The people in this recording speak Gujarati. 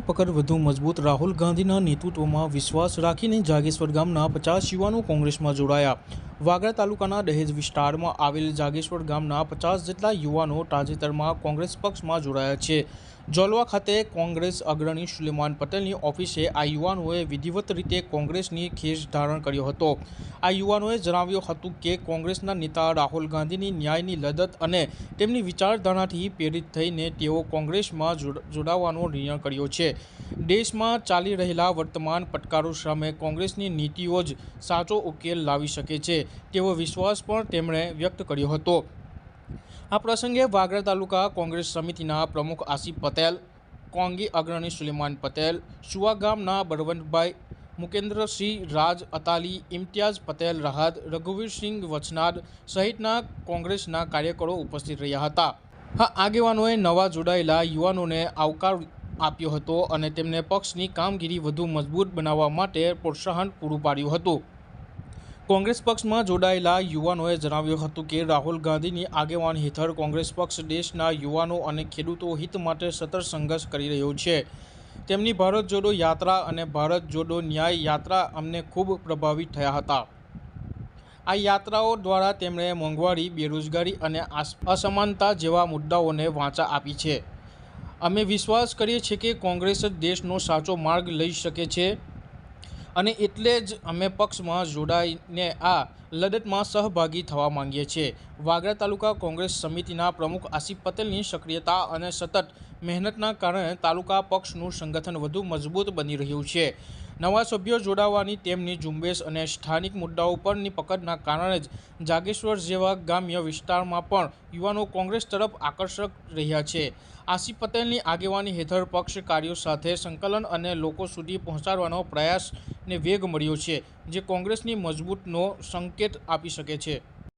પકડ વધુ મજબૂત. રાહુલ ગાંધીના નેતૃત્વમાં વિશ્વાસ રાખીને જાગેશ્વર ગામના પચાસ યુવાનો કોંગ્રેસમાં જોડાયા. વાગરા તાલુકાના દહેજ વિસ્તારમાં આવેલ જાગેશ્વર ગામના પચાસ જેટલા યુવાનો તાજેતરમાં કોંગ્રેસ પક્ષમાં જોડાયા છે. જોલવા ખાતે કોંગ્રેસ અગ્રણી સુલેમાન પટેલની ઓફિસે આ યુવાનોએ વિધિવત રીતે કોંગ્રેસની ખેસ ધારણ કર્યો હતો. આ યુવાનોએ જણાવ્યું હતું કે કોંગ્રેસના નેતા રાહુલ ગાંધીની ન્યાયની લડત અને તેમની વિચારધારાથી પ્રેરિત થઈને તેઓ કોંગ્રેસમાં જોડ- જોડાવાનો નિર્ણય કર્યો છે. દેશમાં ચાલી રહેલા વર્તમાન પડકારો સામે કોંગ્રેસની નીતિઓ જ સાચો ઉકેલ લાવી શકે છે તેવો વિશ્વાસ પણ તેમણે વ્યક્ત કર્યો હતો. આ પ્રસંગે વાગરા તાલુકા કોંગ્રેસ સમિતિના પ્રમુખ આસિફ પટેલ, કોંગી અગ્રણી સુલેમાન પટેલ, સુવા ગામના બળવંતભાઈ મુકેન્દ્રસિંહ, રાજ અતાલી, ઇમ્તિયાઝ પટેલ, રાહત, રઘુવીરસિંહ વચનાડ સહિતના કોંગ્રેસના કાર્યકરો ઉપસ્થિત રહ્યા હતા. આ આગેવાનોએ નવા જોડાયેલા યુવાનોને આવકાર આપ્યો હતો અને તેમને પક્ષની કામગીરી વધુ મજબૂત બનાવવા માટે પ્રોત્સાહન પૂરું પાડ્યું હતું. કોંગ્રેસ પક્ષમાં જોડાયેલા યુવાનોએ જણાવ્યું હતું કે રાહુલ ગાંધીની આગેવાની હેઠળ કોંગ્રેસ પક્ષ દેશના યુવાનો અને ખેડૂતો હિત માટે સતત સંઘર્ષ કરી રહ્યો છે. તેમની ભારત જોડો યાત્રા અને ભારત જોડો ન્યાય યાત્રા અમને ખૂબ પ્રભાવિત થયા હતા. આ યાત્રાઓ દ્વારા તેમણે મોંઘવારી, બેરોજગારી અને અસમાનતા જેવા મુદ્દાઓને વાંચા આપી છે. અમે વિશ્વાસ કરીએ છીએ કે કોંગ્રેસ જ દેશનો સાચો માર્ગ લઈ શકે છે. અને એટલે જ અમે પક્ષમાં જોડાઈને આ લડતમાં સહભાગી થવા માંગીએ છીએ. વાગરા તાલુકા કોંગ્રેસ સમિતિના પ્રમુખ આસિફ પટેલની સક્રિયતા અને સતત મહેનતના કારણે તાલુકા પક્ષનું સંગઠન વધુ મજબૂત બની રહ્યું છે. નવા સભ્યો જોડાવાની તેમની ઝુંબેશ અને સ્થાનિક મુદ્દાઓ પરની પકડના કારણે જ જાગેશ્વર જેવા ગ્રામ્ય વિસ્તારમાં પણ યુવાનો કોંગ્રેસ તરફ આકર્ષક રહ્યા છે. આસિફ પટેલની આગેવાની હેઠળ પક્ષ કાર્યો સાથે સંકલન અને લોકો સુધી પહોંચાડવાનો પ્રયાસને વેગ મળ્યો છે, જે કોંગ્રેસની મજબૂતનો સંકેત આપી શકે છે.